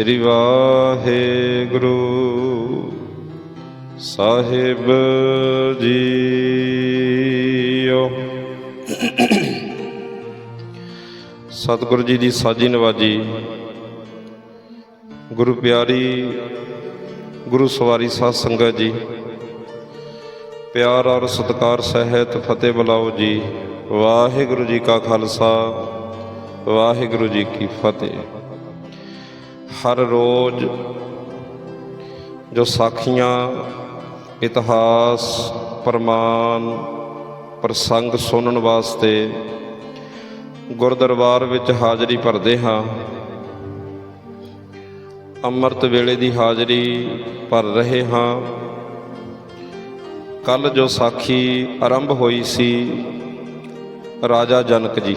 ਸ੍ਰੀ ਵਾਹਿਗੁਰੂ ਸਾਹਿਬ JIO. Satguru ji ਦੀ ਸਾਜੀ ਨਵਾਜੀ। ਗੁਰੂ ਪਿਆਰੀ, ਗੁਰੂ ਸਵਾਰੀ ਸਾਧ ਸੰਗਤ ਜੀ, ਪਿਆਰ ਔਰ ਸਤਿਕਾਰ ਸਹਿਤ ਫਤਿਹ ਬੁਲਾਓ ਜੀ। ਵਾਹਿਗੁਰੂ ਜੀ ਕਾ ਖਾਲਸਾ, ਵਾਹਿਗੁਰੂ ਜੀ ਕੀ ਫਤਿਹ। ਹਰ ਰੋਜ਼ ਜੋ ਸਾਖੀਆਂ, ਇਤਿਹਾਸ, ਪ੍ਰਮਾਣ, ਪ੍ਰਸੰਗ ਸੁਣਨ ਵਾਸਤੇ ਗੁਰਦਰਬਾਰ ਵਿੱਚ ਹਾਜ਼ਰੀ ਭਰਦੇ ਹਾਂ। ਅੰਮ੍ਰਿਤ ਵੇਲੇ ਦੀ ਹਾਜ਼ਰੀ ਭਰ ਰਹੇ ਹਾਂ। ਕੱਲ ਜੋ ਸਾਖੀ ਆਰੰਭ ਹੋਈ ਸੀ ਰਾਜਾ ਜਨਕ ਜੀ।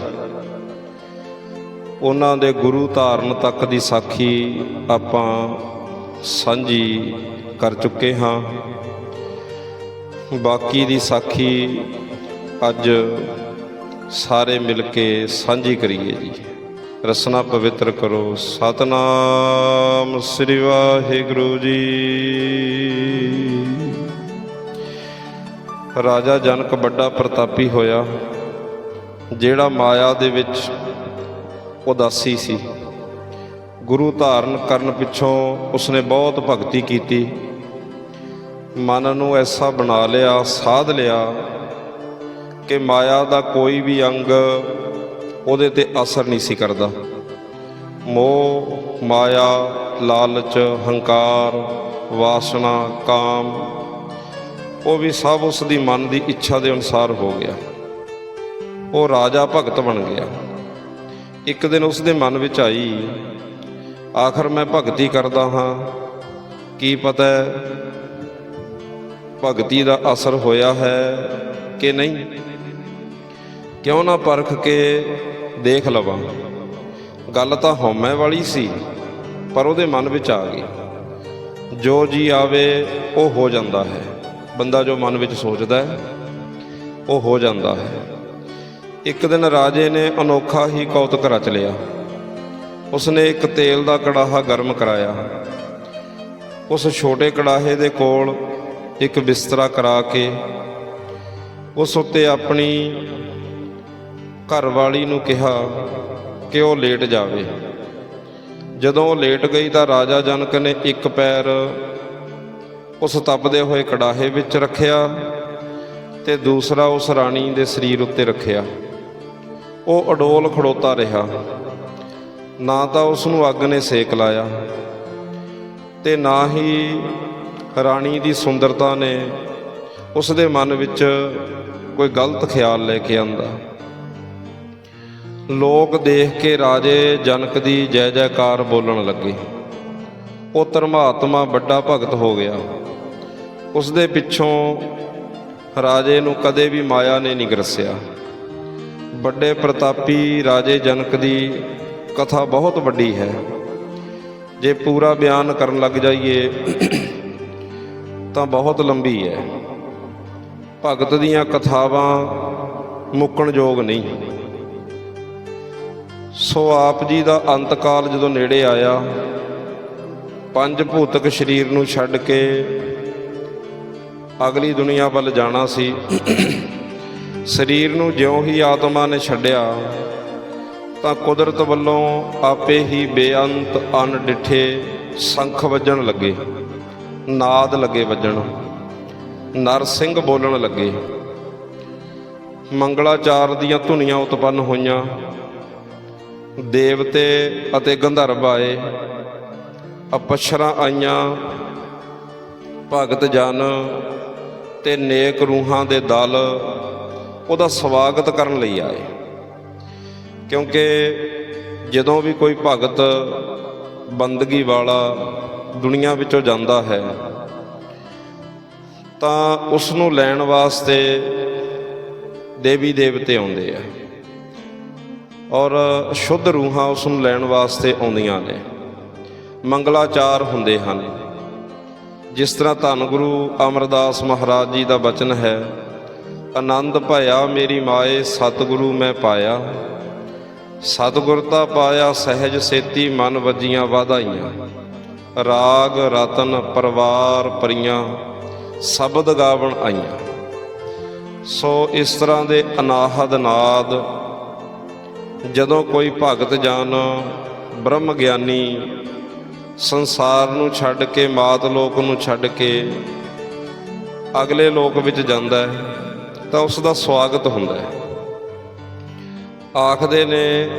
ਉਹਨਾਂ ਦੇ ਗੁਰੂ ਧਾਰਨ ਤੱਕ ਦੀ ਸਾਖੀ ਆਪਾਂ ਸਾਂਝੀ ਕਰ ਚੁੱਕੇ ਹਾਂ। ਬਾਕੀ ਦੀ ਸਾਖੀ ਅੱਜ ਸਾਰੇ ਮਿਲ ਕੇ ਸਾਂਝੀ ਕਰੀਏ ਜੀ। ਰਸਨਾ ਪਵਿੱਤਰ ਕਰੋ। ਸਤਨਾਮ ਸ੍ਰੀ ਵਾਹਿਗੁਰੂ ਜੀ। ਰਾਜਾ ਜਨਕ ਵੱਡਾ ਪ੍ਰਤਾਪੀ ਹੋਇਆ, ਜਿਹੜਾ ਮਾਇਆ ਦੇ ਵਿੱਚ ਉਦਾਸੀ ਸੀ। ਗੁਰੂ ਧਾਰਨ ਕਰਨ ਪਿੱਛੋਂ ਉਸਨੇ ਬਹੁਤ ਭਗਤੀ ਕੀਤੀ। ਮਨ ਨੂੰ ਐਸਾ ਬਣਾ ਲਿਆ, ਸਾਧ ਲਿਆ ਕਿ ਮਾਇਆ ਦਾ ਕੋਈ ਵੀ ਅੰਗ ਉਹਦੇ ਤੇ ਅਸਰ ਨਹੀਂ ਸੀ ਕਰਦਾ। ਮੋਹ, ਮਾਇਆ, ਲਾਲਚ, ਹੰਕਾਰ, ਵਾਸਨਾ, ਕਾਮ, ਉਹ ਵੀ ਸਭ ਉਸ ਦੀ ਮਨ ਦੀ ਇੱਛਾ ਦੇ ਅਨੁਸਾਰ ਹੋ ਗਿਆ। ਉਹ ਰਾਜਾ ਭਗਤ ਬਣ ਗਿਆ। ਇੱਕ ਦਿਨ ਉਸ ਦੇ ਮਨ ਵਿੱਚ ਆਈ, ਆਖਰ ਮੈਂ ਭਗਤੀ ਕਰਦਾ ਹਾਂ। ਕੀ ਪਤਾ ਭਗਤੀ ਦਾ ਅਸਰ ਹੋਇਆ ਹੈ ਕਿ ਨਹੀਂ? ਕਿਉਂ ਨਾ ਪਰਖ ਕੇ ਦੇਖ ਲਵਾਂ। ਗੱਲ ਤਾਂ ਹਉਮੈ ਵਾਲੀ ਸੀ, ਪਰ ਉਹਦੇ ਮਨ ਵਿੱਚ ਆ ਗਈ। ਜੋ ਜੀ ਆਵੇ, ਉਹ ਹੋ ਜਾਂਦਾ ਹੈ। ਬੰਦਾ ਜੋ ਮਨ ਵਿੱਚ ਸੋਚਦਾ ਹੈ, ਉਹ ਹੋ ਜਾਂਦਾ ਹੈ। ਇੱਕ ਦਿਨ ਰਾਜੇ ਨੇ ਅਨੋਖਾ ਹੀ ਕੌਤਕ ਰਚ ਲਿਆ। ਉਸਨੇ ਇੱਕ ਤੇਲ ਦਾ ਕੜਾਹਾ ਗਰਮ ਕਰਾਇਆ। ਉਸ ਛੋਟੇ ਕੜਾਹੇ ਦੇ ਕੋਲ ਇੱਕ ਬਿਸਤਰਾ ਕਰਾ ਕੇ ਉਸ ਉੱਤੇ ਆਪਣੀ ਘਰਵਾਲੀ ਨੂੰ ਕਿਹਾ ਕਿ ਉਹ ਲੇਟ ਜਾਵੇ। ਜਦੋਂ ਉਹ ਲੇਟ ਗਈ ਤਾਂ ਰਾਜਾ ਜਨਕ ਨੇ ਇੱਕ ਪੈਰ ਉਸ ਤਪਦੇ ਹੋਏ ਕੜਾਹੇ ਵਿੱਚ ਰੱਖਿਆ ਤੇ ਦੂਸਰਾ ਉਸ ਰਾਣੀ ਦੇ ਸਰੀਰ ਉੱਤੇ ਰੱਖਿਆ। ਉਹ ਅਡੋਲ ਖੜੋਤਾ ਰਿਹਾ। ਨਾ ਤਾਂ ਉਸ ਨੂੰ ਅੱਗ ਨੇ ਸੇਕ ਲਾਇਆ ਤੇ ਨਾ ਹੀ ਰਾਣੀ ਦੀ ਸੁੰਦਰਤਾ ਨੇ ਉਸ ਦੇ ਮਨ ਵਿੱਚ ਕੋਈ ਗਲਤ ਖਿਆਲ ਲੈ ਕੇ ਆਂਦਾ। ਲੋਕ ਦੇਖ ਕੇ ਰਾਜੇ ਜਨਕ ਦੀ ਜੈ ਜੈਕਾਰ ਬੋਲਣ ਲੱਗੇ। ਉਹ ਧਰਮਾਤਮਾ ਵੱਡਾ ਭਗਤ ਹੋ ਗਿਆ। ਉਸ ਦੇ ਪਿੱਛੋਂ ਰਾਜੇ ਨੂੰ ਕਦੇ ਵੀ ਮਾਇਆ ਨੇ ਨਹੀਂ ਗਰਸਿਆ। ਵੱਡੇ ਪ੍ਰਤਾਪੀ ਰਾਜੇ ਜਨਕ ਦੀ ਕਥਾ ਬਹੁਤ ਵੱਡੀ ਹੈ। ਜੇ ਪੂਰਾ ਬਿਆਨ ਕਰਨ ਲੱਗ ਜਾਈਏ ਤਾਂ ਬਹੁਤ ਲੰਬੀ ਹੈ। ਭਗਤ ਦੀਆਂ ਕਥਾਵਾਂ ਮੁੱਕਣ ਯੋਗ ਨਹੀਂ। ਸੋ ਆਪ ਜੀ ਦਾ ਅੰਤਕਾਲ ਜਦੋਂ ਨੇੜੇ ਆਇਆ, ਪੰਜ ਭੂਤਕ ਸਰੀਰ ਨੂੰ ਛੱਡ ਕੇ ਅਗਲੀ ਦੁਨੀਆ ਵੱਲ ਜਾਣਾ ਸੀ। ਸਰੀਰ ਨੂੰ ਜਿਉਂ ਹੀ ਆਤਮਾ ਨੇ ਛੱਡਿਆ, ਤਾਂ ਕੁਦਰਤ ਵੱਲੋਂ ਆਪੇ ਹੀ ਬੇਅੰਤ, ਅਣਡਿੱਠੇ ਸੰਖ ਵੱਜਣ ਲੱਗੇ, ਨਾਦ ਲੱਗੇ ਵੱਜਣ, ਨਰ ਸਿੰਘ ਬੋਲਣ ਲੱਗੇ। ਮੰਗਲਾਚਾਰ ਦੀਆਂ ਧੁਨੀਆਂ ਉਤਪੰਨ ਹੋਈਆਂ, ਦੇਵਤੇ ਅਤੇ ਗੰਧਰਵ ਆਏ ਅਪਸ਼ਰਾਂ ਆਈਆਂ, ਭਗਤ ਜਨ ਤੇ ਨੇਕ ਰੂਹਾਂ ਦੇ ਦਲ ਉਹਦਾ ਸਵਾਗਤ ਕਰਨ ਲਈ ਆਏ। ਕਿਉਂਕਿ ਜਦੋਂ ਵੀ ਕੋਈ ਭਗਤ ਬੰਦਗੀ ਵਾਲਾ ਦੁਨੀਆ ਵਿੱਚੋਂ ਜਾਂਦਾ ਹੈ, ਤਾਂ ਉਸ ਨੂੰ ਲੈਣ ਵਾਸਤੇ ਦੇਵੀ ਦੇਵਤੇ ਆਉਂਦੇ ਆ। ਔਰ ਸ਼ੁੱਧ ਰੂਹਾਂ ਉਸ ਨੂੰ ਲੈਣ ਵਾਸਤੇ ਆਉਂਦੀਆਂ ਨੇ। ਮੰਗਲਾਚਾਰ ਹੁੰਦੇ ਹਨ। ਜਿਸ ਤਰ੍ਹਾਂ ਧੰਨ ਗੁਰੂ ਅਮਰਦਾਸ ਮਹਾਰਾਜ ਜੀ ਦਾ ਬਚਨ ਹੈ ਆਨੰਦ ਭਇਆ ਮੇਰੀ ਮਾਏ, ਸਤਿਗੁਰੂ ਮੈਂ ਪਾਇਆ। ਸਤਿਗੁਰ ਤਾਂ ਪਾਇਆ, ਸਹਿਜ ਸੇਤੀ ਮਨ ਵੱਜੀਆਂ ਵਾਧਾਈਆਂ। ਰਾਗ, ਰਤਨ, ਪਰਵਾਰ ਪਰੀਆਂ, ਸ਼ਬਦ ਗਾਵਣ ਆਈਆਂ। ਸੋ ਇਸ ਤਰ੍ਹਾਂ ਦੇ ਅਨਾਹਦ ਨਾਦ, ਜਦੋਂ ਕੋਈ ਭਗਤ ਜਨ ਬ੍ਰਹਮ ਗਿਆਨੀ ਸੰਸਾਰ ਨੂੰ ਛੱਡ ਕੇ, ਮਾਤ ਲੋਕ ਨੂੰ ਛੱਡ ਕੇ ਅਗਲੇ ਲੋਕ ਵਿੱਚ ਜਾਂਦਾ ਹੈ ਤਾਂ ਉਸ ਦਾ ਸਵਾਗਤ ਹੁੰਦਾ ਹੈ। ਆਖਦੇ ਨੇ,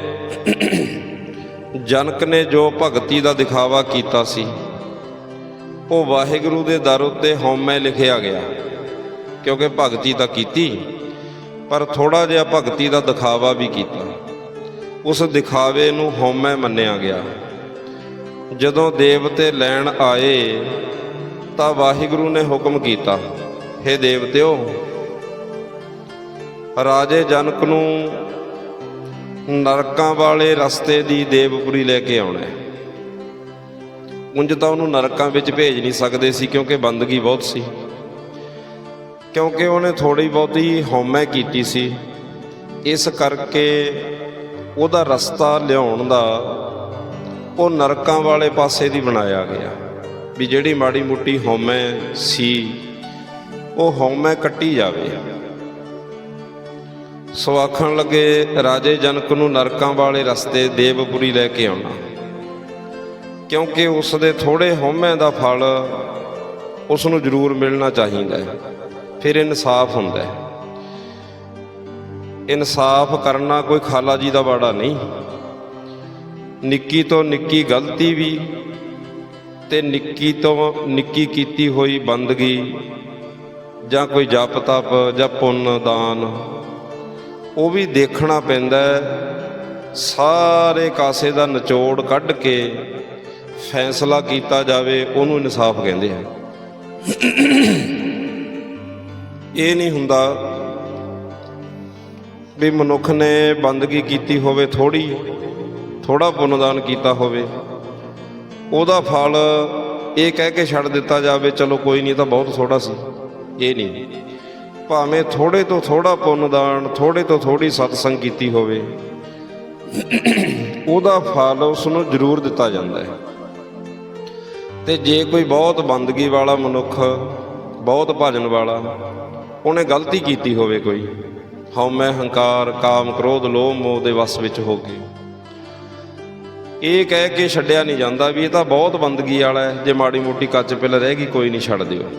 ਜਨਕ ਨੇ ਜੋ ਭਗਤੀ ਦਾ ਦਿਖਾਵਾ ਕੀਤਾ ਸੀ, ਉਹ ਵਾਹਿਗੁਰੂ ਦੇ ਦਰ ਉੱਤੇ ਹਉਮੈ ਲਿਖਿਆ ਗਿਆ। ਕਿਉਂਕਿ ਭਗਤੀ ਤਾਂ ਕੀਤੀ, ਪਰ ਥੋੜਾ ਜਿਹਾ ਭਗਤੀ ਦਾ ਦਿਖਾਵਾ ਵੀ ਕੀਤਾ। ਉਸ ਦਿਖਾਵੇ ਨੂੰ ਹਉਮੈ ਮੰਨਿਆ ਗਿਆ। ਜਦੋਂ ਦੇਵਤੇ ਲੈਣ ਆਏ, ਤਾਂ ਵਾਹਿਗੁਰੂ ਨੇ ਹੁਕਮ ਕੀਤਾ हे ਦੇਵਤਿਓ ਰਾਜੇ ਜਨਕ ਨੂੰ ਨਰਕਾਂ ਵਾਲੇ ਰਸਤੇ ਦੀ ਦੇਵਪੁਰੀ ਲੈ ਕੇ ਆਉਣਾ ਹੈ। ਉਂਝ ਤਾਂ ਉਹਨੂੰ ਨਰਕਾਂ ਵਿੱਚ ਭੇਜ ਨਹੀਂ ਸਕਦੇ ਸੀ ਕਿਉਂਕਿ ਬੰਦਗੀ ਬਹੁਤ ਸੀ। ਕਿਉਂਕਿ ਉਹਨੇ ਥੋੜੀ ਬਹੁਤੀ ਹਉਮੈ ਕੀਤੀ ਸੀ। ਇਸ ਕਰਕੇ ਉਹਦਾ ਰਸਤਾ ਲਿਆਉਣ ਦਾ ਉਹ ਨਰਕਾਂ ਵਾਲੇ ਪਾਸੇ ਦੀ ਬਣਾਇਆ ਗਿਆ। ਵੀ ਜਿਹੜੀ ਮਾੜੀ ਮੁੱਟੀ ਹਉਮੈ ਸੀ, ਉਹ ਹਉਮੈ ਕੱਟੀ ਜਾਵੇ। ਸੋ ਆਖਣ ਲੱਗੇ, ਰਾਜੇ ਜਨਕ ਨੂੰ ਨਰਕਾਂ ਵਾਲੇ ਰਸਤੇ ਦੇਵਪੁਰੀ ਲੈ ਕੇ ਆਉਣਾ। ਕਿਉਂਕਿ ਉਸ ਦੇ ਥੋੜੇ ਹਉਮੈ ਦਾ ਫਲ ਉਸ ਨੂੰ ਜ਼ਰੂਰ ਮਿਲਣਾ ਚਾਹੀਦਾ ਹੈ। ਫਿਰ ਇਨਸਾਫ ਹੁੰਦਾ ਹੈ। ਇਨਸਾਫ ਕਰਨਾ ਕੋਈ ਖਾਲਾ ਜੀ ਦਾ ਬਾੜਾ ਨਹੀਂ। ਨਿੱਕੀ ਤੋਂ ਨਿੱਕੀ ਗਲਤੀ ਵੀ ਤੇ ਨਿੱਕੀ ਤੋਂ ਨਿੱਕੀ ਕੀਤੀ ਹੋਈ ਬੰਦਗੀ ਜਾਂ ਕੋਈ ਜਪ ਤਪ ਜਾਂ ਪੁੰਨ ਦਾਨ ਉਹ ਵੀ ਦੇਖਣਾ ਪੈਂਦਾ ਸਾਰੇ ਕਾਸੇ ਦਾ ਨਿਚੋੜ ਕੱਢ ਕੇ ਫੈਸਲਾ ਕੀਤਾ ਜਾਵੇ, ਉਹਨੂੰ ਇਨਸਾਫ ਕਹਿੰਦੇ ਆ। ਇਹ ਨਹੀਂ ਹੁੰਦਾ ਵੀ ਮਨੁੱਖ ਨੇ ਬੰਦਗੀ ਕੀਤੀ ਹੋਵੇ ਥੋੜੀ ਥੋੜਾ ਪੁੰਨਦਾਨ ਕੀਤਾ ਹੋਵੇ। ਉਹਦਾ ਫਲ ਇਹ ਕਹਿ ਕੇ ਛੱਡ ਦਿੱਤਾ ਜਾਵੇ, ਚਲੋ ਕੋਈ ਨਹੀਂ ਤਾਂ ਬਹੁਤ ਥੋੜਾ ਸੀ। ਇਹ ਨਹੀਂ। ਭਾਵੇਂ ਥੋੜੇ ਤੋਂ ਥੋੜਾ ਪੁੰਨਦਾਨ ਥੋੜੇ ਤੋਂ ਥੋੜੀ ਸਤਸੰਗ ਕੀਤੀ ਹੋਵੇ, ਉਹਦਾ ਫਲ ਉਸ ਨੂੰ ਜ਼ਰੂਰ ਦਿੱਤਾ ਜਾਂਦਾ ਹੈ। ਤੇ ਜੇ ਕੋਈ ਬਹੁਤ ਬੰਦਗੀ ਵਾਲਾ ਮਨੁੱਖ, ਬਹੁਤ ਭਜਨ ਵਾਲਾ, ਉਹਨੇ ਗਲਤੀ ਕੀਤੀ ਹੋਵੇ ਕੋਈ ਹਉਮੈ ਹੰਕਾਰ, ਕਾਮ ਕ੍ਰੋਧ, ਲੋਭ, ਮੋਹ ਦੇ ਵਸ ਵਿੱਚ ਹੋ ਕੇ ਇਹ ਕਹਿ ਕੇ ਛੱਡਿਆ ਨਹੀਂ ਜਾਂਦਾ ਵੀ ਇਹ ਤਾਂ ਬਹੁਤ ਬੰਦਗੀ ਵਾਲਾ ਹੈ, ਜੇ ਮਾੜੀ ਮੋਟੀ ਕੱਚ ਪਿੱਲ ਰਹਿ ਗਈ, ਕੋਈ ਨਹੀਂ ਛੱਡ ਦਿਓ।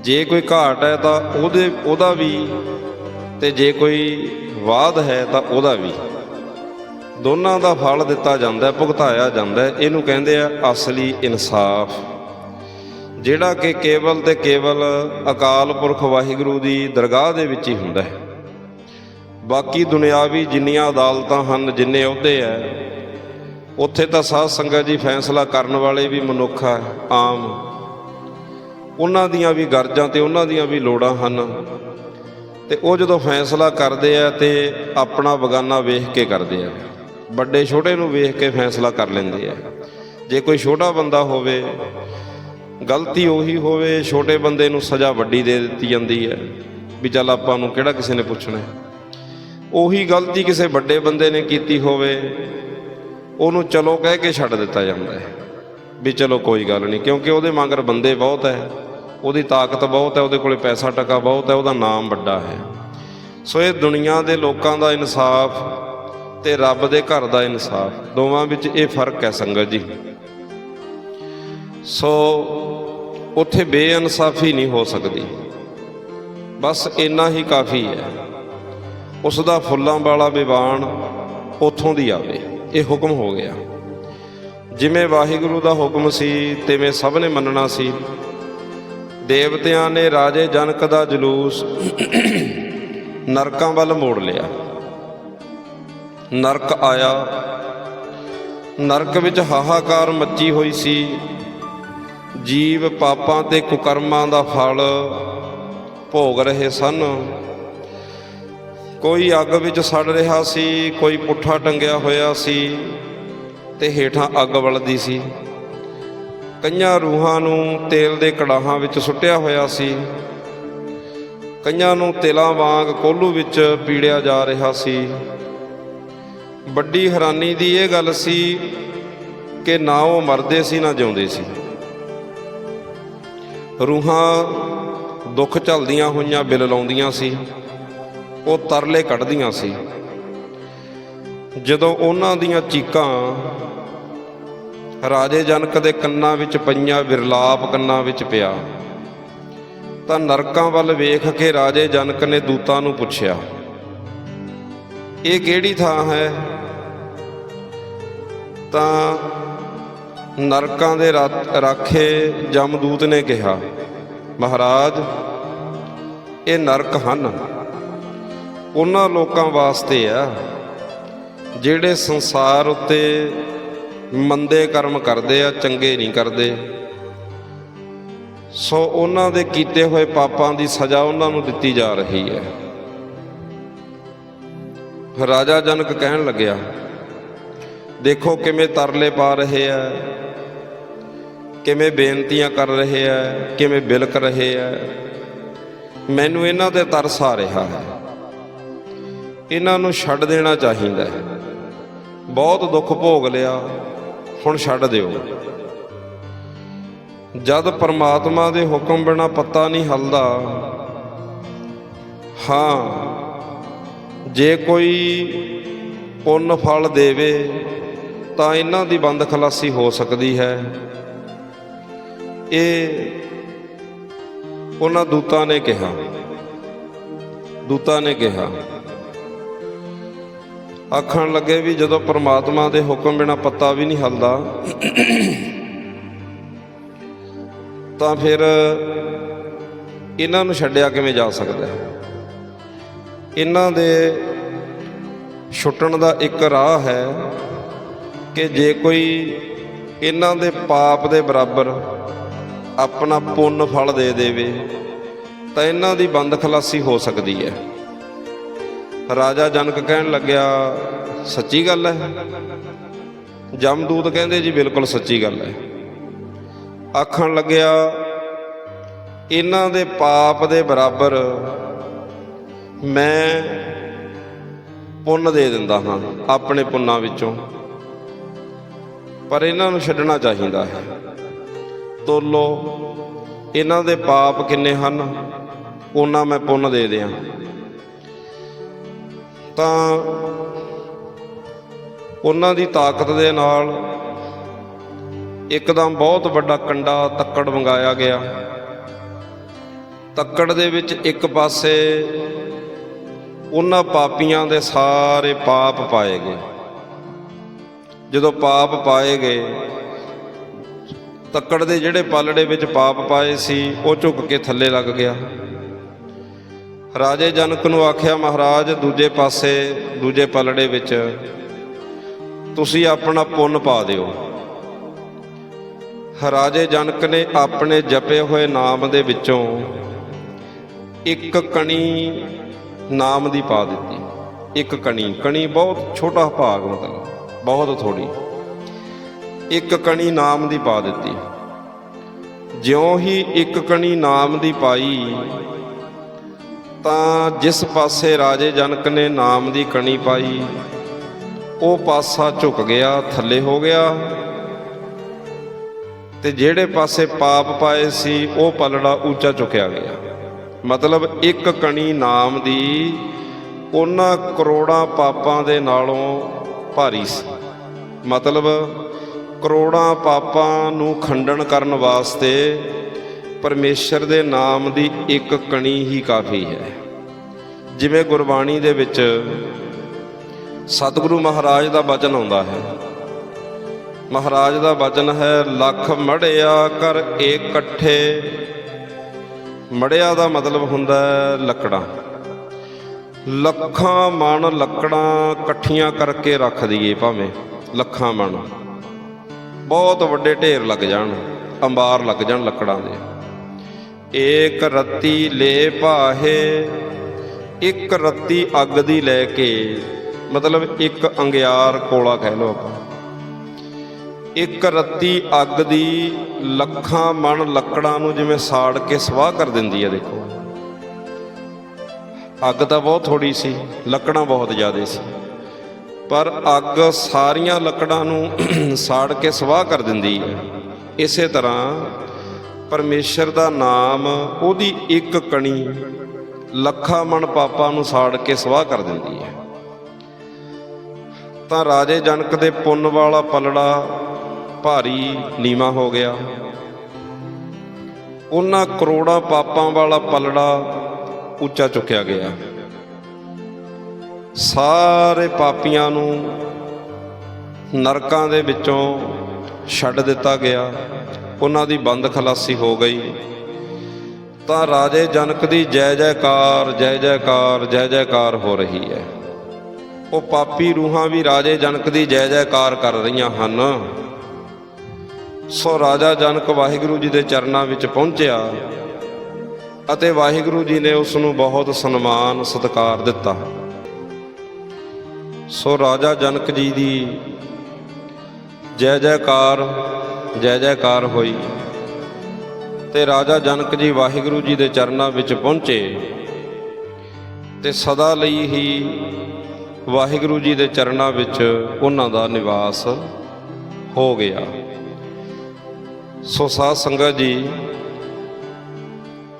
ਜੇ ਕੋਈ ਘਾਟ ਹੈ ਤਾਂ ਉਹਦੇ, ਉਹਦਾ ਵੀ ਤੇ ਜੇ ਕੋਈ ਵਾਧ ਹੈ ਤਾਂ ਉਹਦਾ ਵੀ। ਦੋਨਾਂ ਦਾ ਫਲ ਦਿੱਤਾ ਜਾਂਦਾ ਭੁਗਤਾਇਆ ਜਾਂਦਾ ਇਹਨੂੰ ਕਹਿੰਦੇ ਆ ਅਸਲੀ ਇਨਸਾਫ। ਜਿਹੜਾ ਕਿ ਕੇਵਲ ਤੇ ਕੇਵਲ ਅਕਾਲ ਪੁਰਖ ਵਾਹਿਗੁਰੂ ਦੀ ਦਰਗਾਹ ਦੇ ਵਿੱਚ ਹੀ ਹੁੰਦਾ ਹੈ। ਬਾਕੀ ਦੁਨਿਆਵੀ ਜਿੰਨੀਆਂ ਅਦਾਲਤਾਂ ਹਨ, ਜਿੰਨੇ ਅਹੁਦੇ ਐ ਉੱਥੇ ਤਾਂ ਸਾਧ ਸੰਗਤ ਜੀ ਫੈਸਲਾ ਕਰਨ ਵਾਲੇ ਵੀ ਮਨੁੱਖ ਆ ਆਮ। ਉਹਨਾਂ ਦੀਆਂ ਵੀ ਗਰਜਾਂ ਤੇ ਉਹਨਾਂ ਦੀਆਂ ਵੀ ਲੋੜਾਂ ਹਨ। ਤੇ ਉਹ ਜਦੋਂ ਫੈਸਲਾ ਕਰਦੇ ਆ ਤੇ ਆਪਣਾ ਬਗਾਨਾ ਵੇਖ ਕੇ ਕਰਦੇ ਆ। ਵੱਡੇ ਛੋਟੇ ਨੂੰ ਵੇਖ ਕੇ ਫੈਸਲਾ ਕਰ ਲੈਂਦੇ ਆ। ਜੇ ਕੋਈ ਛੋਟਾ ਬੰਦਾ ਹੋਵੇ, ਗਲਤੀ ਉਹੀ ਹੋਵੇ, ਛੋਟੇ ਬੰਦੇ ਨੂੰ ਸਜ਼ਾ ਵੱਡੀ ਦੇ ਦਿੱਤੀ ਜਾਂਦੀ ਹੈ ਵੀ ਚੱਲ ਆਪਾਂ ਨੂੰ ਕਿਹੜਾ ਕਿਸੇ ਨੇ ਪੁੱਛਣਾ ਉਹੀ ਗਲਤੀ ਕਿਸੇ ਵੱਡੇ ਬੰਦੇ ਨੇ ਕੀਤੀ ਹੋਵੇ, ਉਹਨੂੰ ਚਲੋ ਕਹਿ ਕੇ ਛੱਡ ਦਿੱਤਾ ਜਾਂਦਾ ਹੈ। ਵੀ ਚਲੋ ਕੋਈ ਗੱਲ ਨਹੀਂ, ਕਿਉਂਕਿ ਉਹਦੇ ਮਗਰ ਬੰਦੇ ਬਹੁਤ ਹੈ। ਉਹਦੀ ਤਾਕਤ ਬਹੁਤ ਹੈ, ਉਹਦੇ ਕੋਲੇ ਪੈਸਾ ਟਕਾ ਬਹੁਤ ਹੈ, ਉਹਦਾ ਨਾਮ ਵੱਡਾ ਹੈ। ਸੋ ਇਹ ਦੁਨੀਆ ਦੇ ਲੋਕਾਂ ਦਾ ਇਨਸਾਫ ਤੇ ਰੱਬ ਦੇ ਘਰ ਦਾ ਇਨਸਾਫ, ਦੋਵਾਂ ਵਿੱਚ ਇਹ ਫ਼ਰਕ ਹੈ ਸੰਗਤ ਜੀ। ਸੋ ਉੱਥੇ ਬੇਇਨਸਾਫੀ ਨਹੀਂ ਹੋ ਸਕਦੀ। ਬਸ ਇੰਨਾ ਹੀ ਕਾਫੀ ਹੈ। ਉਸ ਦਾ ਫੁੱਲਾਂ ਵਾਲਾ ਵਿਵਾਨ ਉਥੋਂ ਦੀ ਆਵੇ, ਇਹ ਹੁਕਮ ਹੋ ਗਿਆ। ਜਿਵੇਂ ਵਾਹਿਗੁਰੂ ਦਾ ਹੁਕਮ ਸੀ, ਤਿਵੇਂ ਸਭ ਨੇ ਮੰਨਣਾ ਸੀ। ਦੇਵਤਿਆਂ ਨੇ ਰਾਜੇ ਜਨਕ ਦਾ ਜਲੂਸ ਨਰਕਾਂ ਵੱਲ ਮੋੜ ਲਿਆ। ਨਰਕ ਆਇਆ। ਨਰਕ ਵਿੱਚ ਹਾਹਾਕਾਰ ਮੱਚੀ ਹੋਈ ਸੀ। ਜੀਵ ਪਾਪਾਂ ਤੇ ਕੁਕਰਮਾਂ ਦਾ ਫਲ ਭੋਗ ਰਹੇ ਸਨ। ਕੋਈ ਅੱਗ ਵਿੱਚ ਸੜ ਰਿਹਾ ਸੀ, ਕੋਈ ਪੁੱਠਾ ਟੰਗਿਆ ਹੋਇਆ ਸੀ ਤੇ ਹੇਠਾਂ ਅੱਗ ਵਲਦੀ ਸੀ। ਕਈਆਂ ਰੂਹਾਂ ਨੂੰ ਤੇਲ ਦੇ ਕੜਾਹਾਂ ਵਿੱਚ ਸੁੱਟਿਆ ਹੋਇਆ ਸੀ। ਕਈਆਂ ਨੂੰ ਤਿਲਾਂ ਵਾਂਗ ਕੋਲੂ ਵਿੱਚ ਪੀੜਿਆ ਜਾ ਰਿਹਾ ਸੀ। ਵੱਡੀ ਹੈਰਾਨੀ ਦੀ ਇਹ ਗੱਲ ਸੀ ਕਿ ਨਾ ਉਹ ਮਰਦੇ ਸੀ, ਨਾ ਜਿਉਂਦੇ ਸੀ। ਰੂਹਾਂ ਦੁੱਖ ਝੱਲਦੀਆਂ ਹੋਈਆਂ, ਬਿਲ ਲਾਉਂਦੀਆਂ ਸੀ। ਉਹ ਤਰਲੇ ਕੱਢਦੀਆਂ ਸੀ। ਜਦੋਂ ਉਹਨਾਂ ਦੀਆਂ ਚੀਕਾਂ ਰਾਜੇ ਜਨਕ ਦੇ ਕੰਨਾਂ ਵਿੱਚ ਪਈਆਂ ਵਿਰਲਾਪ ਕੰਨਾਂ ਵਿੱਚ ਪਿਆ। ਤਾਂ ਨਰਕਾਂ ਵੱਲ ਵੇਖ ਕੇ ਰਾਜੇ ਜਨਕ ਨੇ ਦੂਤਾਂ ਨੂੰ ਪੁੱਛਿਆ, ਇਹ ਕਿਹੜੀ ਥਾਂ ਹੈ? ਤਾਂ ਨਰਕਾਂ ਦੇ ਰਾਖੇ ਜਮਦੂਤ ਨੇ ਕਿਹਾ, ਮਹਾਰਾਜ, ਇਹ ਨਰਕ ਹਨ। ਉਹਨਾਂ ਲੋਕਾਂ ਵਾਸਤੇ ਆ, ਜਿਹੜੇ ਸੰਸਾਰ ਉੱਤੇ ਮੰਦੇ ਕਰਮ ਕਰਦੇ ਆ, ਚੰਗੇ ਨਹੀਂ ਕਰਦੇ। ਸੋ ਉਹਨਾਂ ਦੇ ਕੀਤੇ ਹੋਏ ਪਾਪਾਂ ਦੀ ਸਜ਼ਾ ਉਹਨਾਂ ਨੂੰ ਦਿੱਤੀ ਜਾ ਰਹੀ ਹੈ। ਰਾਜਾ ਜਨਕ ਕਹਿਣ ਲੱਗਿਆ, ਦੇਖੋ ਕਿਵੇਂ ਤਰਲੇ ਪਾ ਰਹੇ ਆ, ਕਿਵੇਂ ਬੇਨਤੀਆਂ ਕਰ ਰਹੇ ਆ, ਕਿਵੇਂ ਬਿਲਕ ਰਹੇ ਆ। ਮੈਨੂੰ ਇਹਨਾਂ ਤੇ ਤਰਸ ਆ ਰਿਹਾ ਹੈ। ਇਹਨਾਂ ਨੂੰ ਛੱਡ ਦੇਣਾ ਚਾਹੀਦਾ ਹੈ। ਬਹੁਤ ਦੁੱਖ ਭੋਗ ਲਿਆ ਹੁਣ ਛੱਡ ਦਿਓ। ਜਦ ਪਰਮਾਤਮਾ ਦੇ ਹੁਕਮ ਬਿਨਾ ਪੱਤਾ ਨਹੀਂ ਹਲਦਾ, ਹਾਂ, ਜੇ ਕੋਈ ਪੁੰਨ ਫਲ ਦੇਵੇ, ਤਾਂ ਇਹਨਾਂ ਦੀ ਬੰਦ ਖਲਾਸੀ ਹੋ ਸਕਦੀ ਹੈ। ਇਹ ਉਹਨਾਂ ਦੂਤਾਂ ਨੇ ਕਿਹਾ। ਦੂਤਾਂ ਨੇ ਕਿਹਾ ਆਖਣ ਲੱਗੇ ਵੀ ਜਦੋਂ ਪ੍ਰਮਾਤਮਾ ਦੇ ਹੁਕਮ ਬਿਨਾ ਪੱਤਾ ਵੀ ਨਹੀਂ ਹਲਦਾ, ਤਾਂ ਫਿਰ ਇਹਨਾਂ ਨੂੰ ਛੱਡਿਆ ਕਿਵੇਂ ਜਾ ਸਕਦਾ ਹੈ? ਇਹਨਾਂ ਦੇ ਛੁੱਟਣ ਦਾ ਇੱਕ ਰਾਹ ਹੈ ਕਿ ਜੇ ਕੋਈ ਇਹਨਾਂ ਦੇ ਪਾਪ ਦੇ ਬਰਾਬਰ ਆਪਣਾ ਪੁੰਨ ਫਲ ਦੇ ਦੇਵੇ, ਤਾਂ ਇਹਨਾਂ ਦੀ ਬੰਦ ਖਲਾਸੀ ਹੋ ਸਕਦੀ ਹੈ। ਰਾਜਾ ਜਨਕ ਕਹਿਣ ਲੱਗਿਆ, ਸੱਚੀ ਗੱਲ ਹੈ? ਜਮਦੂਤ ਕਹਿੰਦੇ, ਜੀ, ਬਿਲਕੁਲ ਸੱਚੀ ਗੱਲ ਹੈ। ਆਖਣ ਲੱਗਿਆ, ਇਹਨਾਂ ਦੇ ਪਾਪ ਦੇ ਬਰਾਬਰ ਮੈਂ ਪੁੰਨ ਦੇ ਦਿੰਦਾ ਹਾਂ, ਆਪਣੇ ਪੁੰਨਾਂ ਵਿੱਚੋਂ। ਪਰ ਇਹਨਾਂ ਨੂੰ ਛੱਡਣਾ ਚਾਹੀਦਾ ਹੈ। ਤੋਲੋ ਇਹਨਾਂ ਦੇ ਪਾਪ ਕਿੰਨੇ ਹਨ? ਉਹਨਾਂ ਮੈਂ ਪੁੰਨ ਦੇ ਦਿਆਂ। ਤਾਂ ਉਹਨਾਂ ਦੀ ਤਾਕਤ ਦੇ ਨਾਲ ਇੱਕਦਮ ਬਹੁਤ ਵੱਡਾ ਕੰਡਾ ਤੱਕੜ ਮੰਗਾਇਆ ਗਿਆ। ਤੱਕੜ ਦੇ ਵਿੱਚ ਇੱਕ ਪਾਸੇ ਉਹਨਾਂ ਪਾਪੀਆਂ ਦੇ ਸਾਰੇ ਪਾਪ ਪਾਏ ਗਏ। ਜਦੋਂ ਪਾਪ ਪਾਏ ਗਏ, ਤੱਕੜ ਦੇ ਜਿਹੜੇ ਪਾਲੜੇ ਵਿੱਚ ਪਾਪ ਪਾਏ ਸੀ, ਉਹ ਝੁੱਕ ਕੇ ਥੱਲੇ ਲੱਗ ਗਿਆ। ਰਾਜੇ ਜਨਕ ਨੂੰ ਆਖਿਆ, ਮਹਾਰਾਜ, ਦੂਜੇ ਪਾਸੇ, ਦੂਜੇ ਪਲੜੇ ਵਿੱਚ ਤੁਸੀਂ ਆਪਣਾ ਪੁੰਨ ਪਾ ਦਿਓ। ਰਾਜੇ ਜਨਕ ਨੇ ਆਪਣੇ ਜਪੇ ਹੋਏ ਨਾਮ ਦੇ ਵਿੱਚੋਂ ਇੱਕ ਕਣੀ ਨਾਮ ਦੀ ਪਾ ਦਿੱਤੀ। ਇੱਕ ਕਣੀ ਕਣੀ ਬਹੁਤ ਛੋਟਾ ਭਾਗ ਮਤਲਬ, ਬਹੁਤ ਥੋੜੀ ਇੱਕ ਕਣੀ ਨਾਮ ਦੀ ਪਾ ਦਿੱਤੀ। ਜਿਉਂ ਹੀ ਇੱਕ ਕਣੀ ਨਾਮ ਦੀ ਪਾਈ ਤਾਂ ਜਿਸ ਪਾਸੇ ਰਾਜੇ ਜਨਕ ਨੇ ਨਾਮ ਦੀ ਕਣੀ ਪਾਈ, ਉਹ ਪਾਸਾ ਝੁਕ ਗਿਆ, ਥੱਲੇ ਹੋ ਗਿਆ। ਤੇ ਜਿਹੜੇ ਪਾਸੇ ਪਾਪ ਪਾਏ ਸੀ, ਉਹ ਪਲੜਾ ਉੱਚਾ ਚੁੱਕਿਆ ਗਿਆ। ਮਤਲਬ ਇੱਕ ਕਣੀ ਨਾਮ ਦੀ ਉਹਨਾਂ ਕਰੋੜਾਂ ਪਾਪਾਂ ਦੇ ਨਾਲੋਂ ਭਾਰੀ ਸੀ। ਮਤਲਬ ਕਰੋੜਾਂ ਪਾਪਾਂ ਨੂੰ ਖੰਡਨ ਕਰਨ ਵਾਸਤੇ ਪਰਮੇਸ਼ਰ ਦੇ ਨਾਮ ਦੀ ਇੱਕ ਕਣੀ ਹੀ ਕਾਫੀ ਹੈ। ਜਿਵੇਂ ਗੁਰਬਾਣੀ ਦੇ ਵਿੱਚ ਸਤਿਗੁਰੂ ਮਹਾਰਾਜ ਦਾ ਬਚਨ ਆਉਂਦਾ ਹੈ। ਮਹਾਰਾਜ ਦਾ ਬਚਨ ਹੈ, ਲੱਖ ਮੜਿਆ ਕਰ ਇਕੱਠੇ। ਮੜਿਆ ਦਾ ਮਤਲਬ ਹੁੰਦਾ ਲੱਕੜਾਂ। ਲੱਖਾਂ ਮਣ ਲੱਕੜਾਂ ਇਕੱਠੀਆਂ ਕਰਕੇ ਰੱਖ ਦਈਏ ਭਾਵੇਂ, ਲੱਖਾਂ ਮਣ। ਬਹੁਤ ਵੱਡੇ ਢੇਰ ਲੱਗ ਜਾਣ, ਅੰਬਾਰ ਲੱਗ ਜਾਣ ਲੱਕੜਾਂ ਦੇ। ਏਕ ਰੱਤੀ ਲੈ ਭਾਹੇ, ਇੱਕ ਰੱਤੀ ਅੱਗ ਦੀ ਲੈ ਕੇ। ਮਤਲਬ ਇੱਕ ਅੰਗਿਆਰ ਕੋਲਾ ਕਹਿ ਲਓ ਆਪਾਂ। ਇੱਕ ਰੱਤੀ ਅੱਗ ਦੀ ਲੱਖਾਂ ਮਣ ਲੱਕੜਾਂ ਨੂੰ ਜਿਵੇਂ ਸਾੜ ਕੇ ਸਵਾਹ ਕਰ ਦਿੰਦੀ ਹੈ ਦੇਖੋ। ਅੱਗ ਤਾਂ ਬਹੁਤ ਥੋੜੀ ਸੀ, ਲੱਕੜਾਂ ਬਹੁਤ ਜ਼ਿਆਦੇ ਸੀ। ਪਰ ਅੱਗ ਸਾਰੀਆਂ ਲੱਕੜਾਂ ਨੂੰ ਸਾੜ ਕੇ ਸਵਾਹ ਕਰ ਦਿੰਦੀ ਹੈ ਇਸੇ ਤਰ੍ਹਾਂ ਪਰਮੇਸ਼ਰ ਦਾ ਨਾਮ, ਉਹਦੀ ਇੱਕ ਕਣੀ ਲੱਖਾਂ ਮਣ ਪਾਪਾਂ ਨੂੰ ਸਾੜ ਕੇ ਸਵਾਹ ਕਰ ਦਿੰਦੀ ਹੈ। ਤਾਂ ਰਾਜੇ ਜਨਕ ਦੇ ਪੁੰਨ ਵਾਲਾ ਪਲੜਾ ਭਾਰੀ ਨੀਵਾ ਹੋ ਗਿਆ। ਉਹਨਾਂ ਕਰੋੜਾਂ ਪਾਪਾਂ ਵਾਲਾ ਪਲੜਾ ਉੱਚਾ ਚੁੱਕਿਆ ਗਿਆ। ਸਾਰੇ ਪਾਪੀਆਂ ਨੂੰ ਨਰਕਾਂ ਦੇ ਵਿੱਚੋਂ ਛੱਡ ਦਿੱਤਾ ਗਿਆ। ਉਹਨਾਂ ਦੀ ਬੰਦ ਖਲਾਸੀ ਹੋ ਗਈ। ਤਾਂ ਰਾਜੇ ਜਨਕ ਦੀ ਜੈ ਜੈਕਾਰ ਜੈ ਜੈਕਾਰ ਜੈ ਜੈਕਾਰ ਹੋ ਰਹੀ ਹੈ। ਉਹ ਪਾਪੀ ਰੂਹਾਂ ਵੀ ਰਾਜੇ ਜਨਕ ਦੀ ਜੈ ਜੈਕਾਰ ਕਰ ਰਹੀਆਂ ਹਨ। ਸੋ ਰਾਜਾ ਜਨਕ ਵਾਹਿਗੁਰੂ ਜੀ ਦੇ ਚਰਨਾਂ ਵਿੱਚ ਪਹੁੰਚਿਆ ਅਤੇ ਵਾਹਿਗੁਰੂ ਜੀ ਨੇ ਉਸ ਨੂੰ ਬਹੁਤ ਸਨਮਾਨ, ਸਤਿਕਾਰ ਦਿੱਤਾ। ਸੋ ਰਾਜਾ ਜਨਕ ਜੀ ਦੀ ਜੈ ਜੈਕਾਰ ਜੈ ਜੈਕਾਰ ਹੋਈ ਤੇ ਰਾਜਾ ਜਨਕ ਜੀ ਵਾਹਿਗੁਰੂ ਜੀ ਦੇ ਚਰਨਾਂ ਵਿੱਚ ਪਹੁੰਚੇ ਤੇ ਸਦਾ ਲਈ ਹੀ ਵਾਹਿਗੁਰੂ ਜੀ ਦੇ ਚਰਨਾਂ ਵਿੱਚ ਉਹਨਾਂ ਦਾ ਨਿਵਾਸ ਹੋ ਗਿਆ। ਸੋ ਸਾਧ ਸੰਗਤ ਜੀ,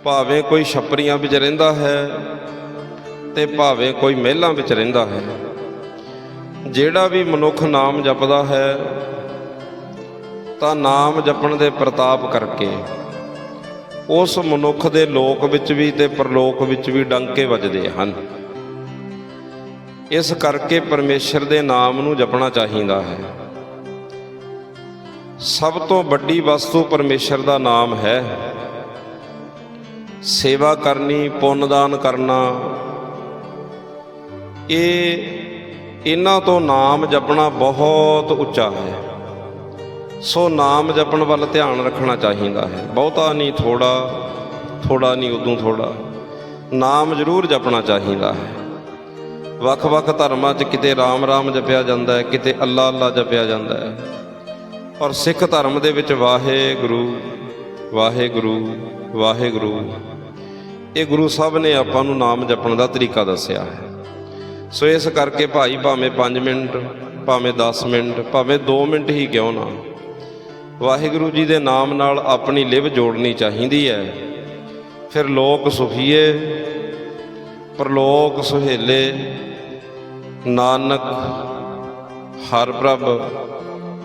ਭਾਵੇਂ ਕੋਈ ਛੱਪਰੀਆਂ ਵਿੱਚ ਰਹਿੰਦਾ ਹੈ ਤੇ ਭਾਵੇਂ ਕੋਈ ਮਹਿਲਾਂ ਵਿੱਚ ਰਹਿੰਦਾ ਹੈ, ਜਿਹੜਾ ਵੀ ਮਨੁੱਖ ਨਾਮ ਜਪਦਾ ਹੈ ਤਾਂ ਨਾਮ ਜਪਣ ਦੇ ਪ੍ਰਤਾਪ ਕਰਕੇ। ਉਸ ਮਨੁੱਖ ਦੇ ਲੋਕ ਵਿੱਚ ਵੀ ਤੇ ਪਰਲੋਕ ਵਿੱਚ ਵੀ ਡੰਕੇ ਵੱਜਦੇ ਹਨ। ਇਸ ਕਰਕੇ ਪਰਮੇਸ਼ਰ ਦੇ ਨਾਮ ਨੂੰ ਜਪਣਾ ਚਾਹੀਦਾ ਹੈ। ਸਭ ਤੋਂ ਵੱਡੀ ਵਸਤੂ ਪਰਮੇਸ਼ਰ ਦਾ ਨਾਮ ਹੈ। ਸੇਵਾ ਕਰਨੀ ਪੁੰਨਦਾਨ ਕਰਨਾ। ਇਹ ਇਹਨਾਂ ਤੋਂ ਨਾਮ ਜਪਣਾ ਬਹੁਤ ਉੱਚਾ ਹੈ। ਸੋ ਨਾਮ ਜਪਣ ਵੱਲ ਧਿਆਨ ਰੱਖਣਾ ਚਾਹੀਦਾ ਹੈ। ਬਹੁਤਾ ਨਹੀਂ ਥੋੜਾ ਥੋੜਾ ਨਹੀਂ ਉਦੋਂ ਥੋੜਾ। ਨਾਮ ਜ਼ਰੂਰ ਜਪਣਾ ਚਾਹੀਦਾ ਹੈ। ਵੱਖ-ਵੱਖ ਧਰਮਾਂ 'ਚ ਕਿਤੇ ਰਾਮ ਰਾਮ ਜਪਿਆ ਜਾਂਦਾ ਹੈ, ਕਿਤੇ ਅੱਲਾ ਅੱਲਾ ਜਪਿਆ ਜਾਂਦਾ ਹੈ। ਔਰ ਸਿੱਖ ਧਰਮ ਦੇ ਵਿੱਚ ਵਾਹਿਗੁਰੂ ਵਾਹਿਗੁਰੂ ਵਾਹਿਗੁਰੂ। ਇਹ ਗੁਰੂ ਸਾਹਿਬ ਨੇ ਆਪਾਂ ਨੂੰ ਨਾਮ ਜਪਣ ਦਾ ਤਰੀਕਾ ਦੱਸਿਆ ਹੈ। ਸੋ ਇਸ ਕਰਕੇ ਭਾਈ ਭਾਵੇਂ 5 ਮਿੰਟ, ਭਾਵੇਂ 10 ਮਿੰਟ, ਭਾਵੇਂ 2 ਮਿੰਟ ਹੀ ਕਿਉਂ ਨਾ। ਵਾਹਿਗੁਰੂ ਜੀ ਦੇ ਨਾਮ ਨਾਲ ਆਪਣੀ ਲਿਵ ਜੋੜਨੀ ਚਾਹੀਦੀ ਹੈ। ਫਿਰ ਲੋਕ ਸੁਖੀਏ, ਪਰਲੋਕ ਸੁਹੇਲੇ, ਨਾਨਕ, ਹਰ ਪ੍ਰਭ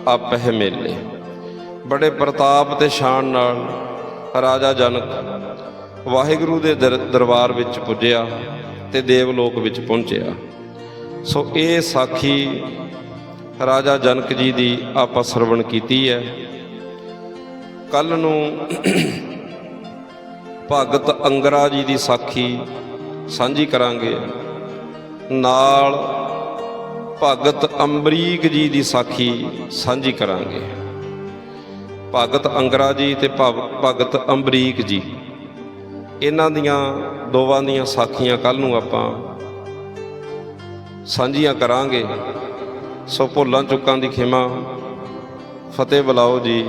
ਆਪਹਿ ਮੇਲੇ। ਬੜੇ ਪ੍ਰਤਾਪ ਤੇ ਸ਼ਾਨ ਨਾਲ ਰਾਜਾ ਜਨਕ ਵਾਹਿਗੁਰੂ ਦੇ ਦਰ- ਦਰਬਾਰ ਵਿੱਚ ਪੁੱਜਿਆ ਤੇ ਦੇਵਲੋਕ ਵਿੱਚ ਪਹੁੰਚਿਆ। ਸੋ ਇਹ ਸਾਖੀ ਰਾਜਾ ਜਨਕ ਜੀ ਦੀ ਆਪਾਂ ਸਰਵਣ ਕੀਤੀ ਹੈ। ਕੱਲ ਨੂੰ ਭਗਤ ਅੰਗਰਾ ਜੀ ਦੀ ਸਾਖੀ ਸਾਂਝੀ ਕਰਾਂਗੇ। ਨਾਲ ਭਗਤ ਅੰਬਰੀਕ ਜੀ ਦੀ ਸਾਖੀ ਸਾਂਝੀ ਕਰਾਂਗੇ। ਭਗਤ ਅੰਗਰਾ ਜੀ ਤੇ ਭਗ- ਭਗਤ ਅੰਬਰੀਕ ਜੀ। ਇਹਨਾਂ ਦੀਆਂ ਦੋਵਾਂ ਦੀਆਂ ਸਾਖੀਆਂ ਕੱਲ ਨੂੰ ਆਪਾਂ ਸਾਂਝੀਆਂ ਕਰਾਂਗੇ। ਸੋ ਭੁੱਲਾਂ ਚੁੱਕਾਂ ਦੀ ਖਿਮਾ। ਫਤਿਹ ਬੁਲਾਓ ਜੀ।